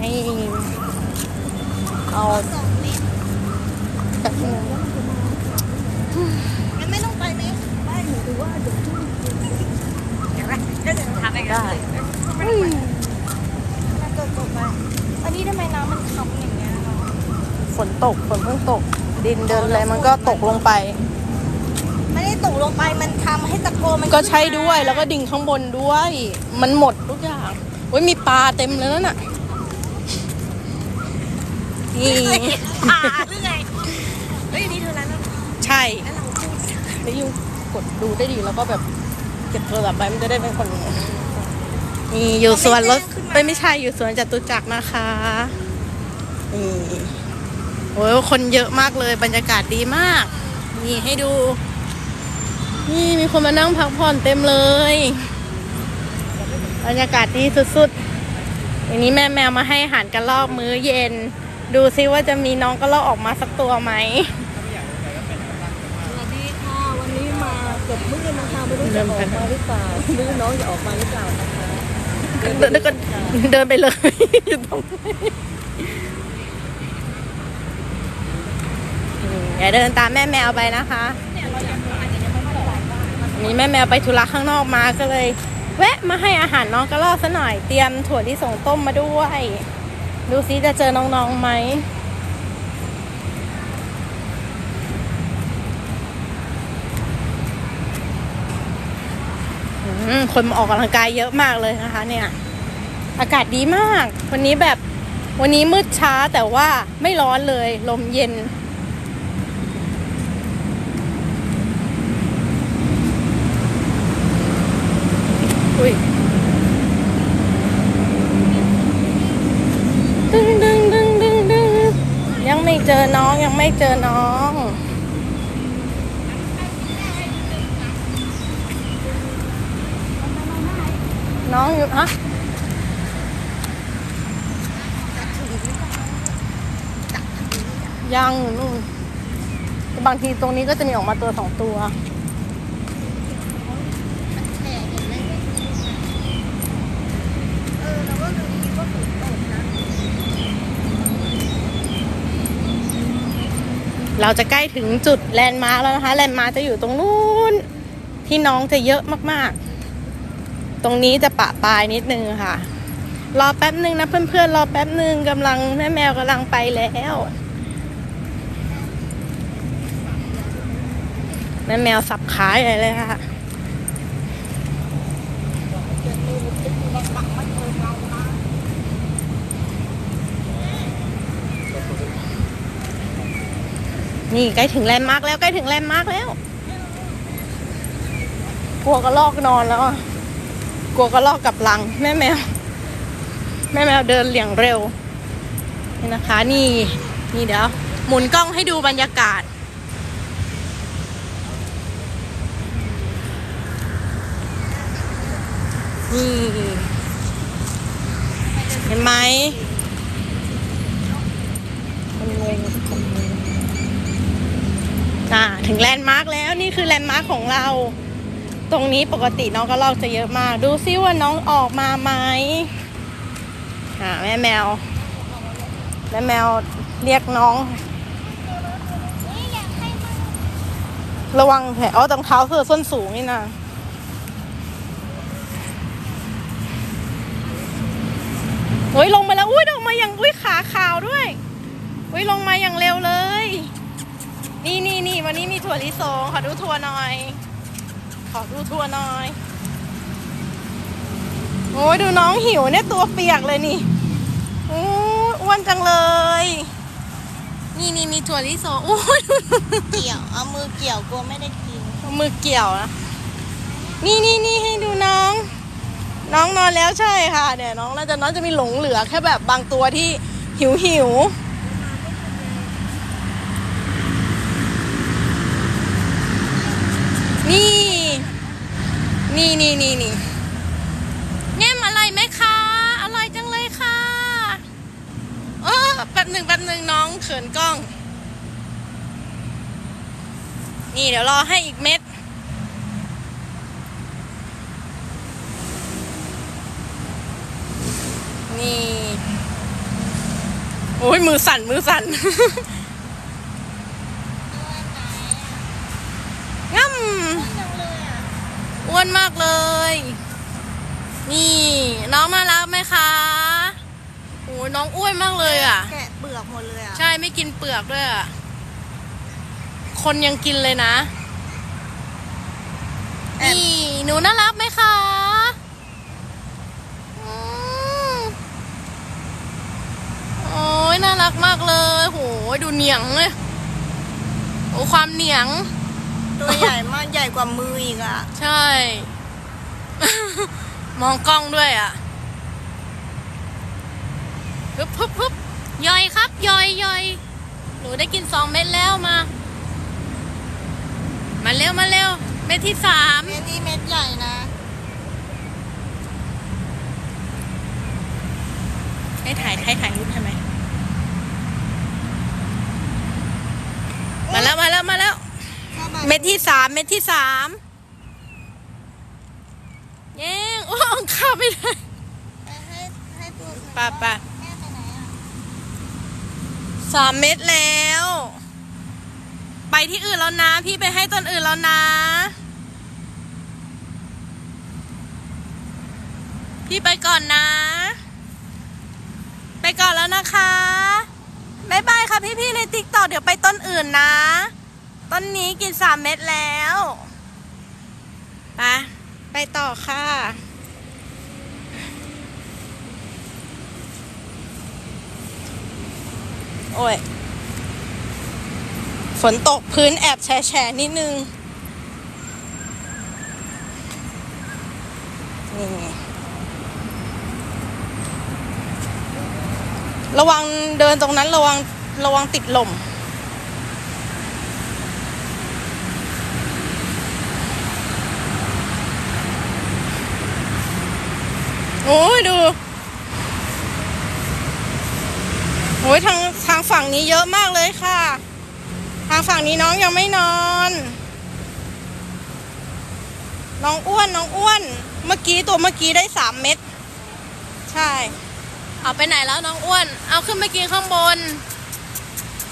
ให้เอาสองเมตรแบบนึงงั้นไม่ต้องไปไหมได้หนูดูว่าเดี๋ยวช่วยเห็นไหมก็เดินทางไปกันได้อืมน่าจะตกไปอันนี้ทำไมน้ำมันค้ำอย่างเงี้ยฝนตกฝนเพิ่งตก ดินเดินอะไรมันก็ตกลงไปไม่ได้ตกลงไปมันทำให้ตะโกนมันก็ใช่ด้วยแล้วก็ดิ่งข้างบนด้วย มันหมดทุกอย่างโอ้ยมีปลาเต็มเลยนั่นน่ะ นี่อ่าหรือไงเฮ้ยอันนี่เธอแล้วนะใช่แล้วเราพูดนี่ยูกดดูได้ดีแล้วก็แบบเก็บโทรศัพท์ไปมันจะได้เป็นคนนี่อยู่สวนรถไม่ไม่ใช่อยู่สวนจตุจักรนะคะนี่โอ้ยคนเยอะมากเลยบรรยากาศดีมาก นี่ให้ดู นี่มีคนมานั่งพักผ่อนเต็มเลย บรรยากาศดีสุดๆอย่างนี้แม่แมวมาให้อาหารกระรอกมื้อเย็น ดูซิว่าจะมีน้องกระรอกออกมาสักตัวไหมสวัสดีค่ะวันนี้มาเกือบมืดนะคะไม่รู้เดิจะนอไปอกมาหรือเปล่าไม่รู้น้องจะออกมาหรือเปล่านะคะเดินเดินก็เดินไปเลยอยู่ตรงนี้อย่าเดินตามแม่แมวไปนะคะนี่แม่แมวไปธุระข้างนอกมาก็เลย แวะมาให้อาหารน้องกระรอกซะหน่อยเตรียมถั่วที่ส่งต้มมาด้วย ดูซิจะเจอน้องๆไหม คนมาออกกำลังกายเยอะมากเลยนะคะ เนี่ย อากาศดีมาก วันนี้แบบวันนี้มืดช้าแต่ว่าไม่ร้อนเลย ลมเย็น อุ้ย เจอน้องยังไม่เจอน้องน้องอยู่ฮะยังอยู่นู่นบางทีตรงนี้ก็จะมีออกมาตัวสองตัว เออเราก็ดูดีว่าฝนตกนะ เราจะใกล้ถึงจุดแลนด์มาร์กแล้วนะคะ แลนด์มาร์กจะอยู่ตรงนู้น ที่น้องจะเยอะมากๆ ตรงนี้จะปะปลายนิดนึงค่ะ รอแป๊บนึงนะเพื่อนๆ รอแป๊บนึงกำลังแม่แมวกำลังไปแล้วแม่แมวสับขาใหญ่เลยค่ะ นี่ใกล้ถึงแลนด์มาร์กแล้วใกล้ถึงแลนด์มาร์กแล้ว กลัวกระลอกนอนแล้วอะกลัวกระลอกกับลังแม่แมว แม่แมวเดินเหลี่ยงเร็วนี่นะคะนี่นี่เดี๋ยว หมุนกล้องให้ดูบรรยากาศ นี่ เห็นไหม อ่าถึงแลนด์มาร์กแล้วนี่คือแลนด์มาร์กของเรา ตรงนี้ปกติน้องก็ลอกจะเยอะมาก ดูซิว่าน้องออกมาไหมอ่าแม่แมวแม่แมวเรียกน้อง ระวังแผลอ๋อรองเท้าเสื้อส้นสูงนี่นะโอ้ยลงมาแล้วอุ้ยลงมาอย่างอุ้ยขาขาวด้วยอุ้ยลงมาอย่างเร็วเลย นี่นี่นี่วันนี้มีถั่วลิสงขอดูถั่วหน่อย ขอดูถั่วหน่อย โอ้ยดูน้องหิวเนี่ยตัวเปียกเลยนี่โอ้ยอ้วนจังเลย นี่นี่มีถั่วลิสงโอ้ยเกี่ยวเอามือเกี่ยวกลัวไม่ได้กินเอามือเกี่ยวนะนี่นี่นี่ให้ดูน้อง น้องนอนแล้วใช่ค่ะเดี๋ยวน้องน่าจะน้องจะมีหลงเหลือแค่แบบบางตัวที่หิวหิวนี่ นี่นี่นี่นี่แง่มอะไรไหมคะอร่อยจังเลยค่ะ เออแป๊บหนึ่งแป๊บหนึ่งน้องเขินกล้อง นี่เดี๋ยวรอให้อีกเม็ดนี่ โอ้ยมือสั่นมือสั่น ง่ำ จังเลยอะ อ้ว นมากเลย นี่ น้องน่ารักไหมคะโอ้ยน้องอ้วนมากเลยอะ แกะเปลือกหมดเลยอะ ใช่ไม่กินเปลือกด้วยอะ คนยังกินเลยนะนี่ หนูน่ารักไหมคะอืมโอ้ยน่ารักมากเลยโหยดูเหนียงเลยโอ้ความเหนียง ตัวใหญ่มากใหญ่กว่ามืออีกอะใช่ มองกล้องด้วยอะฮึบฮึบฮึบย่อยครับย่อยย่อยหนูได้กินสองเม็ดแล้วมา มาเร็วมาเร็ว เม็ดที่สามเม็ดนี้เม็ดใหญ่นะให้ถ่ายให้ถ่ายรูปใช่ไหมมาแล้วมาแล้วมาแล้ว เม็ดที่สามเม็ดที่สามเย้งโอ้ข้าไม่ได้ไปให้ให้ตัวไป่าป่าแม่ไปไหนอะสามเม็ดแล้ว ไปที่อื่นแล้วนะ พี่ไปให้ต้นอื่นแล้วนะ พี่ไปก่อนนะ ไปก่อนแล้วนะคะบายบายค่ะพี่ๆในติ๊กต็อกเดี๋ยวไปต้นอื่นนะ ต้นนี้กินสามเม็ดแล้วไปไปต่อค่ะ โอ้ย ฝนตกพื้นแอบแฉะนิดนึง นี่ ระวังเดินตรงนั้นระวังระวังติดลม โอ้ยดูโอ้ยทางทางฝั่งนี้เยอะมากเลยค่ะ ทางฝั่งนี้น้องยังไม่นอน น้องอ้วนน้องอ้วน เมื่อกี้ตัวเมื่อกี้ได้สามเม็ดใช่ เอาไปไหนแล้วน้องอ้วน เอาขึ้นไปกินข้างบน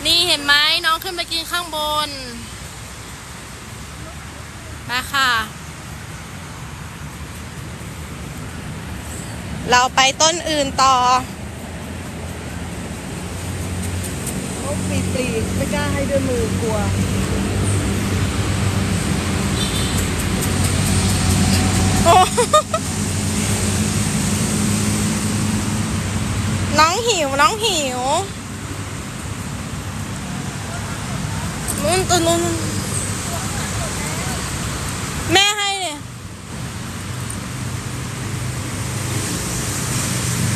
นี่เห็นไหมน้องขึ้นไปกินข้างบนมาค่ะ เราไปต้นอื่นต่อเขาปลีปลีไม่กล้าให้ด้วยมือกลัวโอ้น้องหิว น้องหิว นู่นตัวนู่นแม่ให้เนี่ย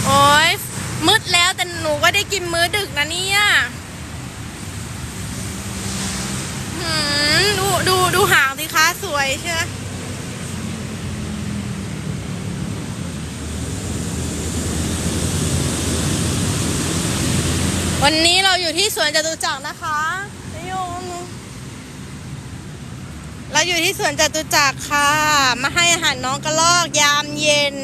โอ้ยมืดแล้วแต่หนูก็ได้กินมื้อดึกนะเนี่ยหืมดูดูดูหางสิคะสวยใช่ไหมวันนี้เราอยู่ที่สวนจตุจักรนะคะนายโยมเราอยู่ที่สวนจตุจักรค่ะ มาให้อาหารน้องกระรอกยามเย็น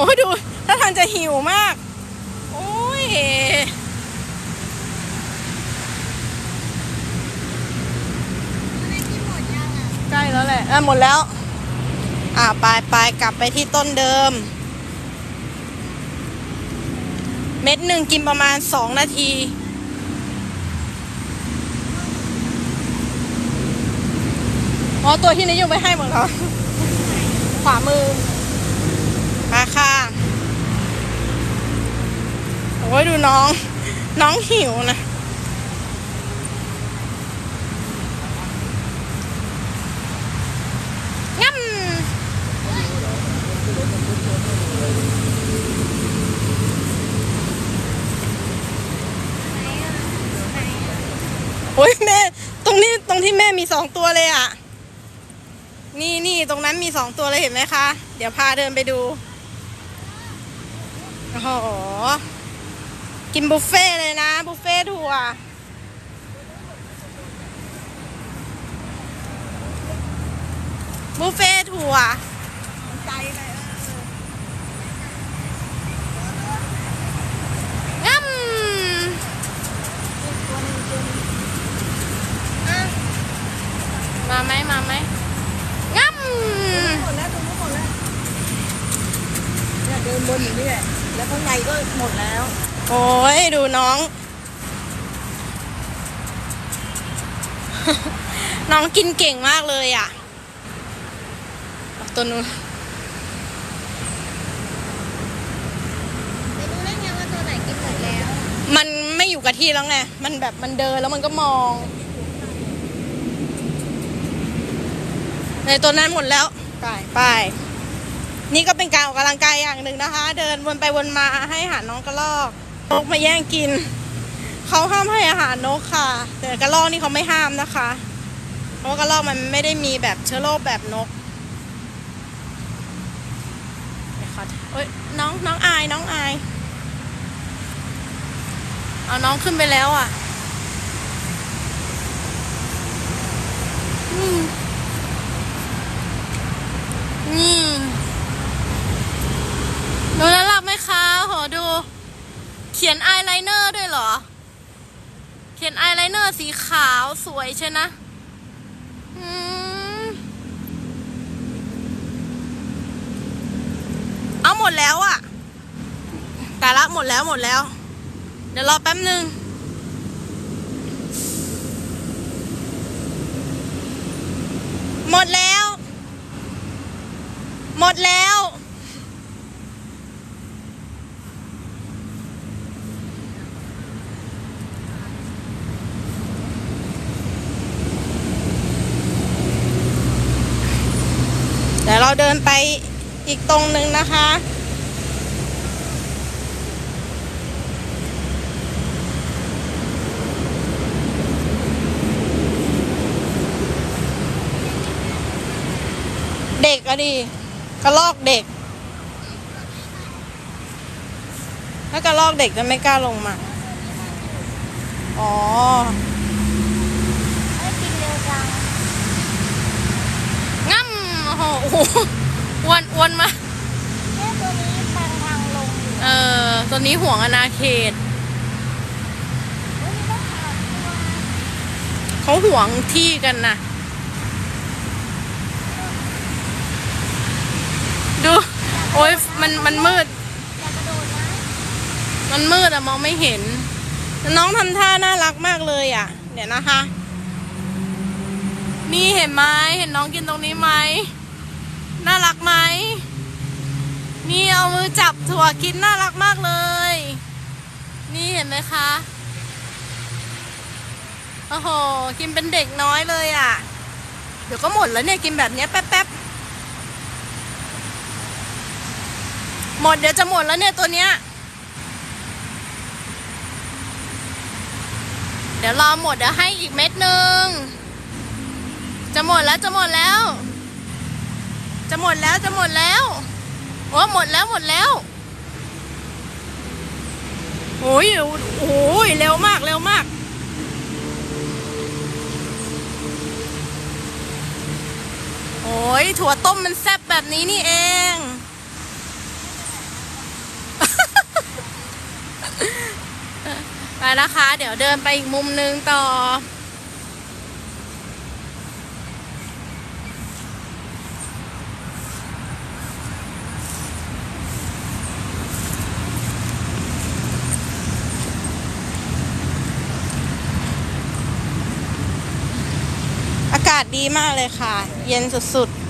อ้ดูถ้าทางจะหิวมาก โอ้ยใกล้แล้วแหละอะหมดแล้ว อ่าไปไปกลับไปที่ต้นเดิม เม็ดหนึ่งกินประมาณสองนาทีอ๋อตัวที่นิยมไปให้หมดแล้วขวามือ มาค่ะ โอ้ ยดูน้อง น้องหิวนะ งั้มโอ้ยแม่ ตรงนี้ตรงที่แม่มีสองตัวเลยอะ นี่นี่ตรงนั้นมีสองตัวเลยเห็นไหมคะ เดี๋ยวพาเดินไปดู โอ้โห กินบุฟเฟ่เลยนะ บุฟเฟ่ถั่วบุฟเฟ่ถั่วใจเลยงั้มมาไหมมาไหมงั้มหมดแล้วตรงนู้นหมดแล้วเนี่ยเดินบนอยู่นี่แหละแล้วข้างในก็หมดแล้ว โอ้ยดูน้อง น้องกินเก่งมากเลยอะเอาตัวนู้นไม่รู้ได้ไงว่าตัวไหนกินหมดแล้วมันไม่อยู่กับที่แล้วไง มันแบบมันเดินแล้วมันก็มองในตัวนั้นหมดแล้ว ไปไปนี่ก็เป็นการออกกำลังกายอย่างหนึ่งนะคะ เดินวนไปวนมาให้อาหารน้องกระรอก นกมาแย่งกิน เขาห้ามให้อาหารนกค่ะ แต่กระรอกนี่เขาไม่ห้ามนะคะ เพราะกระรอกมันไม่ได้มีแบบเชื้อโรคแบบนกเดี๋ยวขอเอ้ยน้องน้องอายน้องอาย เอาน้องขึ้นไปแล้วอะอืมนี่ดูน่ารักไหมคะโหดู เขียนอายไลเนอ ร์ด้วยเหรอ เขียนอายไลเนอร์สีขาวสวยใช่นะอืมเอาหมดแล้วอะแต่ละหมดแล้วหมดแล้ว เดี๋ยวรอแป๊บหนึ่งหมดแล้ว หมดแล้ว เราเดินไปอีกตรงหนึ่งนะคะ เด็กอะดิกระลอกเด็ก ถ้ากระลอกเด็กจะไม่กล้าลงมา อ๋อ ไม่กินเร็วจัง งั้ม โอ้โหโอ้โหอ้วนอ้วนมาแค่ตัวนี้ทางทางลงอยู่เออ ตัวนี้ห่วงอนาเขต เฮ้ยมีต้องหาตัวเขาห่วงที่กันนะดู โอ้ยมันมันมืด อย่ากระโดดนะมันมืดอะมองไม่เห็นแต่น้องทำท่าน่ารักมากเลยอะเดี๋ยวนะคะ นี่เห็นไหมเห็นน้องกินตรงนี้ไหม น่ารักไหม นี่เอามือจับถั่วกินน่ารักมากเลย นี่เห็นไหมคะ โอ้โห กินเป็นเด็กน้อยเลยอะเดี๋ยวก็หมดแล้วเนี่ย กินแบบเนี้ยแป๊บๆ หมดเดี๋ยวจะหมดแล้วเนี่ยตัวเนี้ย เดี๋ยวรอหมดเดี๋ยวให้อีกเม็ดหนึ่ง จะหมดแล้วจะหมดแล้ว จะหมดแล้วจะหมดแล้วโอ้หมดแล้วหมดแล้วโอ้ยโอ้ยเร็วมากเร็วมากโอ้ยถั่วต้มมันแซ่บแบบนี้นี่เอง ไปนะคะ เดี๋ยวเดินไปอีกมุมนึงต่อาศดีมากเลยค่ะ เย็นสุดๆ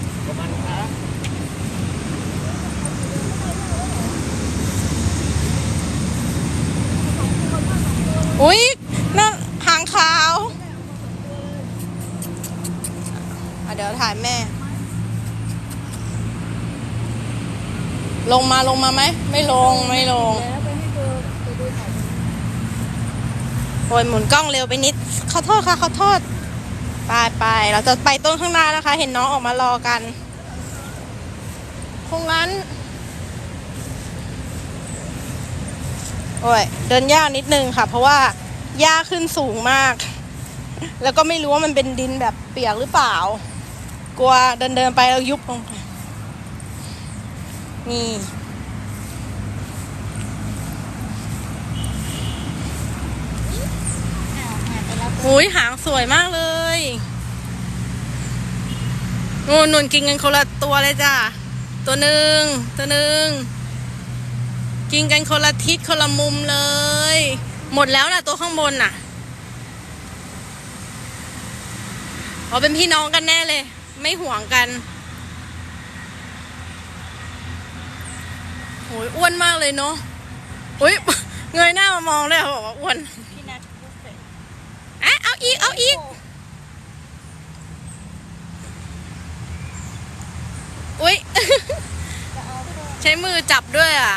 อุ๊ยนั่นหางขาวอะเดี๋ยวถ่ายแม่ ลงมาลงมาไหม ไม่ลงไม่ลงโอ้ยหมุนกล้องเร็วไปนิด ขอโทษค่ะ ขอโทษ ไปไปเราจะไปต้นข้างหน้านะคะ เห็นน้องออกมารอกันคงงั้น โอ้ย เดินยากนิดนึงค่ะ เพราะว่าหญ้าขึ้นสูงมาก แล้วก็ไม่รู้ว่ามันเป็นดินแบบเปียกหรือเปล่า กลัวเดินเดินไปแล้วยุบลงไปนี่ อุ้ยหางสวยมากเลยเนู่นนู่นกินกันคนละตัวเลยจ้ะ ตัวหนึ่ง ตัวหนึ่ง กินกันคนละทิศคนละมุมเลย หมดแล้วนะตัวข้างบนน่ะอ๋อเป็นพี่น้องกันแน่เลย ไม่ห่วงกันโอ้ยอ้วนมากเลยเนาะโอ้ยเงยหน้ามามองเลยเขาบอกว่าอ้วน อะเอาอีก เอาอีก อุ้ยจะเอาไปดูใช้มือจับด้วยอะ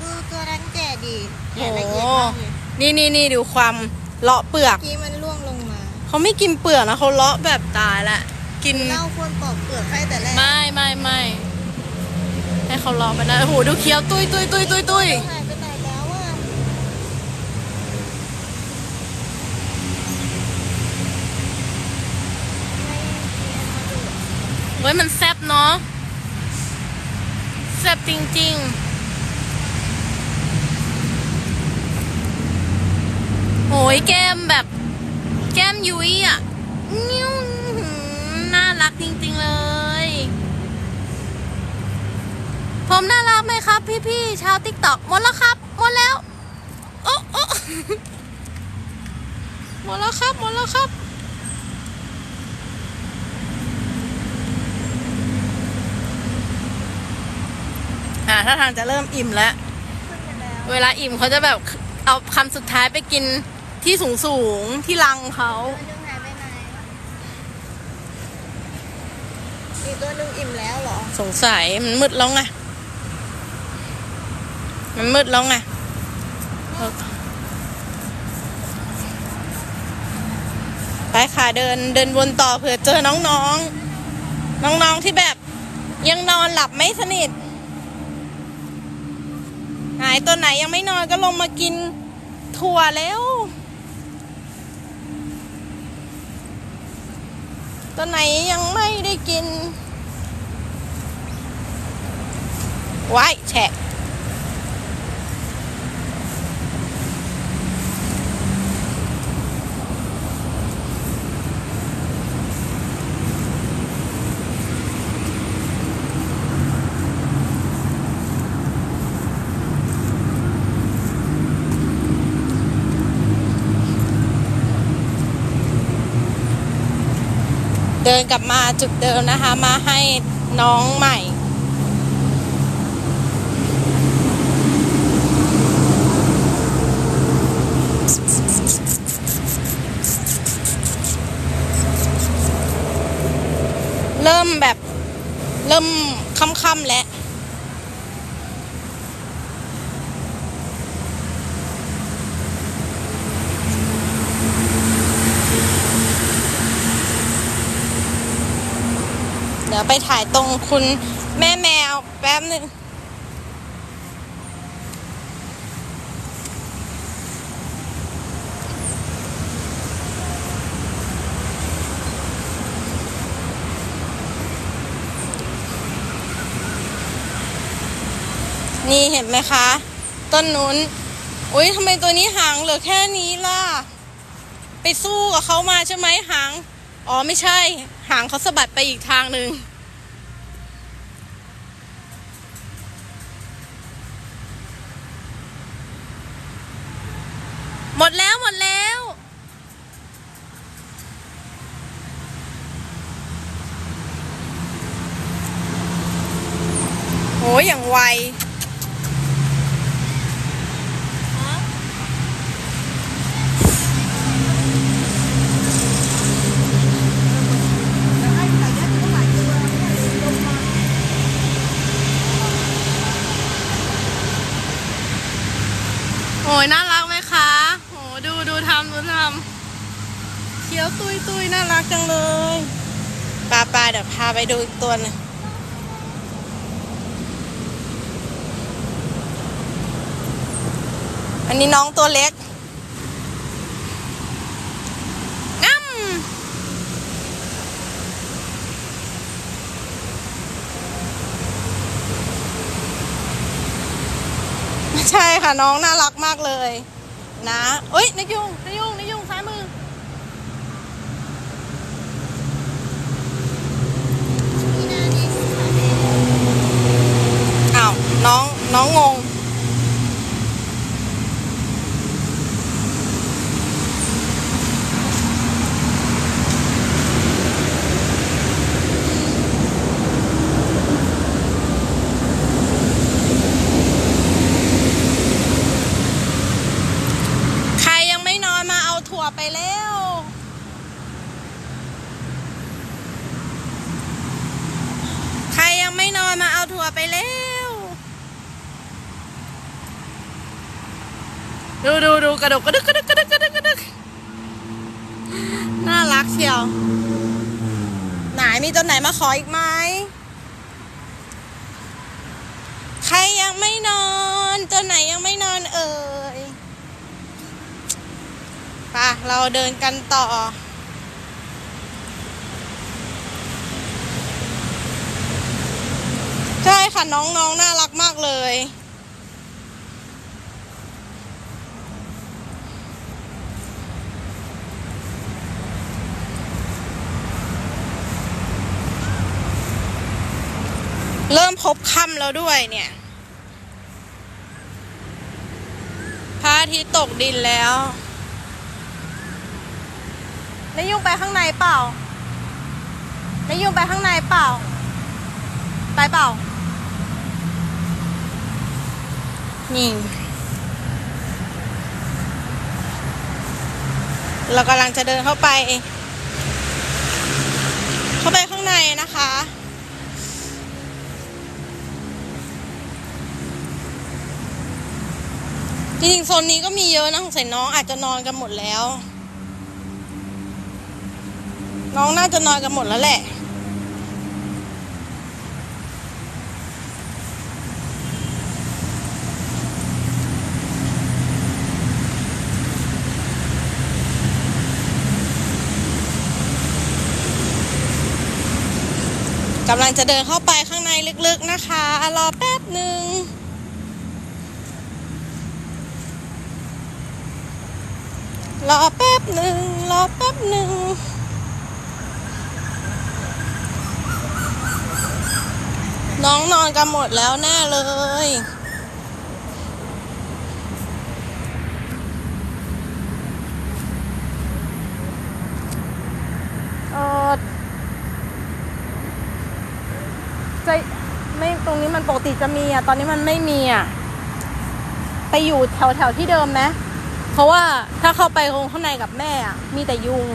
ดูตัวนั้นแก่ดีโหแก่ละเอียดมากเลยนี่นี่นี่ดูความเลาะเปลือก เมื่อกี้มันร่วงลงมาเขาไม่กินเปลือกนะเขาเลาะแบบตายละ กิน เล่าควรปอกเปลือกให้แต่แรกไม่ไม่ไม่ให้เขาเลาะไปนะโอ้โหดูเคี้ยวตุยตุยตุยตุยตุยหายไปไหนแล้วอะไม่เรียนมาดู เฮ้ยมันแซ่บเนาะแซ่บจริง ๆโอ้ยแก้มแบบ แก้มยุ้ยอะนิ้วน่ารักจริง ๆ เลย ผมน่ารักไหมครับ พี่ ๆ ชาวติ๊กต็อกหมดแล้วครับ หมดแล้ว โอ้โอ้หมดแล้วครับ หมดแล้วครับ อ่าถ้าทางจะเริ่มอิ่มแล้วขึ้นไปแล้ว เวลาอิ่มเขาจะแบบเอาคำสุดท้ายไปกินที่สูงสูงๆที่รังเขาตัวหนึงหายไปไหนอีกตัวหนึงอิ่มแล้วเหรอ สงสัยมันมืดแล้วไงมันมืดแล้วไงเออไปค่ะเดินเดินวนต่อเผื่อเจอน้องๆ น้องๆที่แบบยังนอนหลับไม่สนิท ไหนตัวไหนยังไม่นอนก็ลงมากินถั่วแล้วตัวไหนยังไม่ได้กิน ไว้แฉะ ดินกลับมาจุดเดิมนะคะ มาให้น้องใหม่เริ่มแบบเริ่มค่ำๆแล้ว เดี๋ยวไป ถ่ายตรงคุณแม่แมวแป๊บหนึ่งนี่เห็นไหมคะ ต้นนู้นอุ้ยทำไมตัวนี้หางเหลือแค่นี้ล่ะ ไปสู้กับเขามาใช่ไหมหาง อ๋อไม่ใช่ หางเขาสะบัดไปอีกทางหนึ่ง หมดแล้วหมดแล้ว โหอย่างไว โอ้ยน่ารักไหมคะโหดูดูทำดูทำเขียวตุยตุยน่ารักจังเลยปลาปลาเดี๋ยวพาไปดูอีกตัวหนึงอันนี้น้องตัวเล็ก ค่ะน้องน่ารักมากเลย นะเอ้ยนิกยุงนิกยุงนิกยุงซ้ายมือ อ้าน้องน้องงง ขออีกไหมใครยังไม่นอน ตัวไหนยังไม่นอนเอ่ยไปะเราเดินกันต่อ ใช่ค่ะน้องๆนน่ารักมากเลย เริ่มพบค่ำแล้วด้วยเนี่ยพระอาทิตย์ตกดินแล้วนายยุ่งไปข้างในเปล่านายยุ่งไปข้างในเปล่า ไปเปล่า นี่ เรากำลังจะเดินเข้าไป เข้าไปข้างในนะคะ จริงๆโซนนี้ก็มีเยอะนะสงสัยน้องอาจจะนอนกันหมดแล้ว น้องน่าจะนอนกันหมดแล้วแหละกำลังจะเดินเข้าไปข้างในลึกๆนะคะ รอแป๊บหนึ่ง รอแป๊บหนึ่งรอแป๊บหนึ่งน้องนอนกันหมดแล้วแน่เลย เออจะไม่ตรงนี้มันปกติจะมีอะ ตอนนี้มันไม่มีอะ ไปอยู่แถวแถวที่เดิมไหม เพราะว่าถ้าเข้าไปข้างในกับแม่อะมีแต่ยุง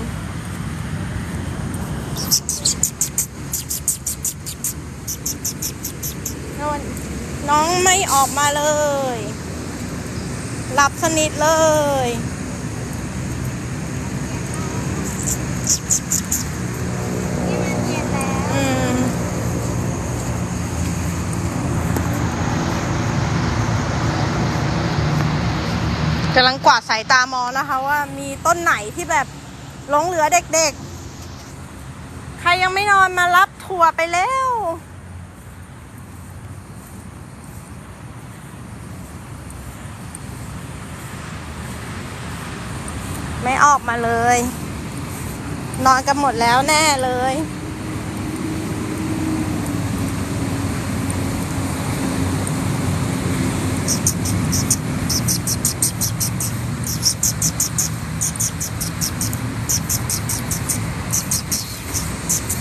น้องไม่ออกมาเลย หลับสนิทเลย นี่มันเย็นแล้ว อืม กำลังกวาดสายตามองนะคะ ว่ามีต้นไหนที่แบบหลงเหลือเด็กๆ ใครยังไม่นอนมารับถั่วไปแล้ว ไม่ออกมาเลย นอนกันหมดแล้วแน่เลย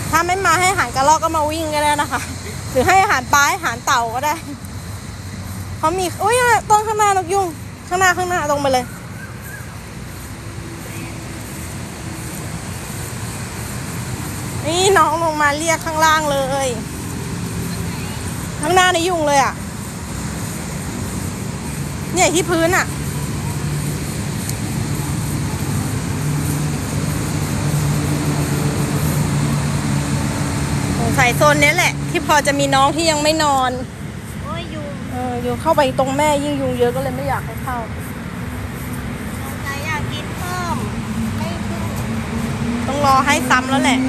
ถ้าไม่มาให้อาหารกระรอกก็มาวิ่งก็ได้นะคะ หรือให้อาหารปลาให้อาหารเต่าก็ได้เขามีอุ้ยต้นข้างหน้านกยุงข้างหน้าข้างหน้าตรงไปเลยนี่น้องลงมาเรียกข้างล่างเลย ข้างหน้าในยุงเลยอะ เนี่ยที่พื้นอะ สงสัยโซนเนี้ยแหละ ที่พอจะมีน้องที่ยังไม่นอนโอ้ยยุงเออยุงเข้าไปตรงแม่ยิ่งยุงเยอะก็เลยไม่อยากให้เข้าสงสัยอยากกินเพิ่ม ไม่ขึ้นต้องรอให้ซ้ำแล้วแหละ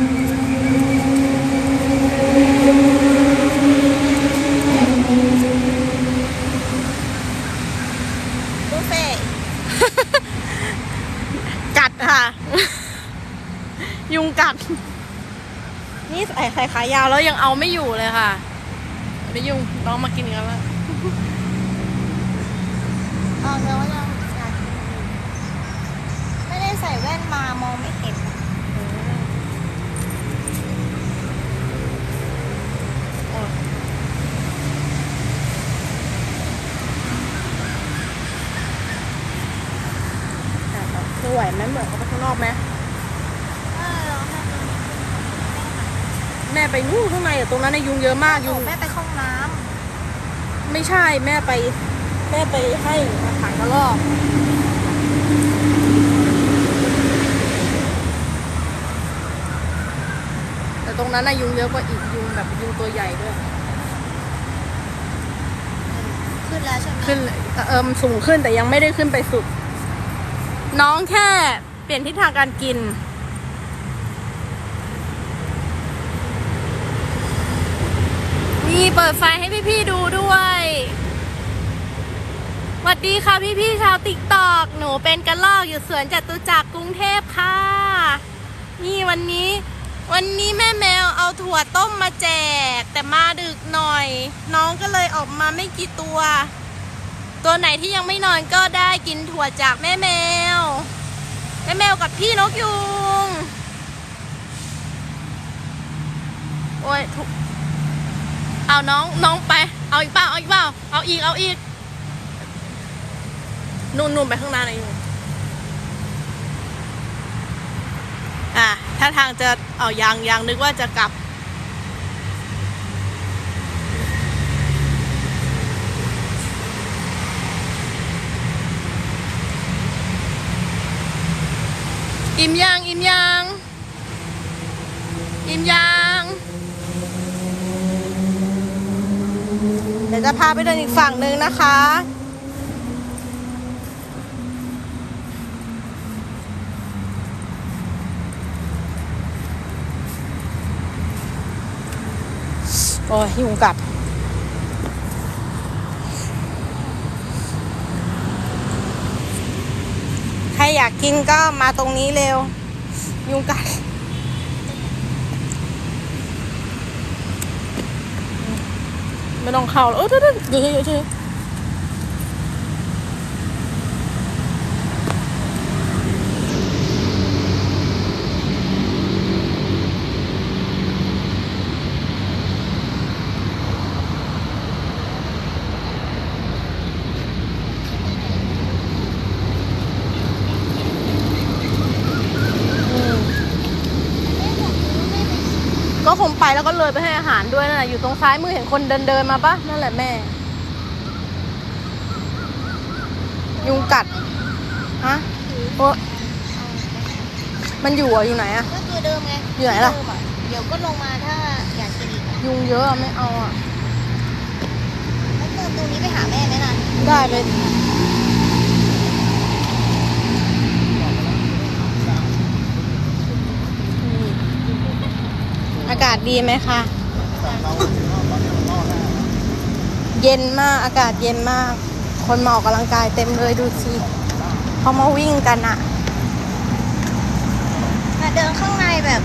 บุฟเฟ่ต์กัดค่ะ ยุงกัด นี่ใส่ใส่ขายาวแล้วยังเอาไม่อยู่เลยค่ะ ไม่ยุงน้องมากินกันแล้วเอาเนื้อว่ายังอยากกินอยู่ไม่ได้ใส่แว่นมามองไม่เห็นคือไหวไหมเหมือนเขาไปข้างนอกไหม แม่ไปนู่นข้างในอะตรงนั้นในะยุงเยอะมากอยุยู่งแม่ไปเข้าห้องน้ไม่ใช่แม่ไป แม่ไปให้อาหารกระรอกแต่ตรงนั้นนะยุงเยอะกว่าอีกยุงแบบยุงตัวใหญ่ด้วยขึ้นแล้วใช่ไหมขึ้นเอิมสูงขึ้นแต่ยังไม่ได้ขึ้นไปสุด น้องแค่เปลี่ยนทิศทางการกิน นี่เปิดไฟให้พี่ๆดูด้วยสวัสดีค่ะพี่ๆชาวติ๊กตอกหนูเป็นกระลอกอยู่สวนจตุจักรกรุงเทพค่ะ นี่วันนี้ วันนี้แม่แมวเอาถั่วต้มมาแจก แต่มาดึกหน่อย น้องก็เลยออกมาไม่กี่ตัว ตัวไหนที่ยังไม่นอนก็ได้กินถั่วจากแม่แมว แม่แมวกับพี่นกยุงโอ้ยถูก เอาน้องน้องไป เอาอีกเปล่าเอาอีกเปล่าเอาอีกเอาอีกนุ่นนุ่นไปข้างหน้าเลยอยู่อะถ้าทางจะเอายางยางนึกว่าจะกลับอิ่มยังอิ่มยัง จะพาไปเดินอีกฝั่งหนึ่งนะคะ โอ้ยยุงกัดใครอยากกินก็มาตรงนี้เร็ว ยุงกัด ไม่ต้องเข้าแล้วเออเดี๋ยวเดี๋ยวเดี๋ยวเดี๋ยวเดี๋ยวอืมก็คง ไปแล้วก็เลยไปให้อาหารด้วยนั่นแหละอยู่ตรงซ้ายมือเห็นคนเดินเดินๆมาปะนั่นแหละแม่ ยุงกัดฮะโอ้มันอยู่อะอยู่ไหนอะ ก็ตัวเดิมไงอยู่ไหนล่ะเดิมอเดี๋ยวก็ลงมาถ้าอยากกินอีกอะยุงเยอะอะไม่เอาอะ แล้วเดินตรงนี้ไปหาแม่ไหมล่ะ ได้ไปอืมอากาศดีไหมคะ เย็นมาก อากาศเย็นมาก คนมาออกกำลังกายเต็มเลยดูสิเขามาวิ่งกันอะมาเดินข้างในแบบ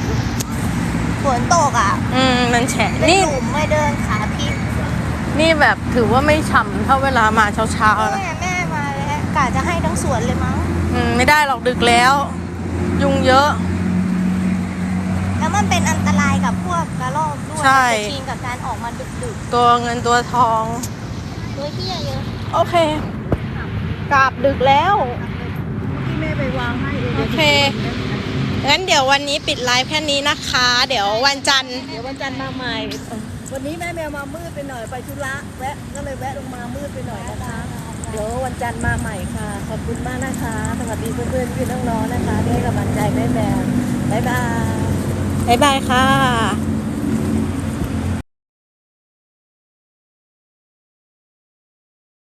ฝนตกอะ อืม มันแฉะ เป็นนี่ หลุมไม่เดินขาพิษนี่แบบถือว่าไม่ฉ่ำเท่าเวลามาเช้าๆนะ แม่แม่มาแล้วกะจะให้ทั้งสวนเลยมั้ง อืม ไม่ได้หรอกดึกแล้ว ยุงเยอะ แล้วมันเป็นอันต รายกับพวกกระรอกด้วยใช่จะชินกับการออกมาดึกตัวเงินตัวทอง ๆตัวที่เยอะโอเคกราบดึกแล้ว ที่แม่ไปวางให้โอเค งั้นเดี๋ยววันนี้ปิดไลฟ์แค่นี้นะคะ เดี๋ยววันจันทร์ เดี๋ยววันจันทร์มาใหม่วันนี้แม่แมวมามืดไปหน่อยไปธุระแวะก็เลยแวะลงมามืดไปหน่อยนะคะ เดี๋ยววันจันทร์มาใหม่ค่ะ ขอบคุณมากนะคะ สวัสดีเพื่อนๆพี่น้องๆนะคะที่ให้กำลังใจแม่แมวบ๊ายบาย บ๊ายบายค่ะ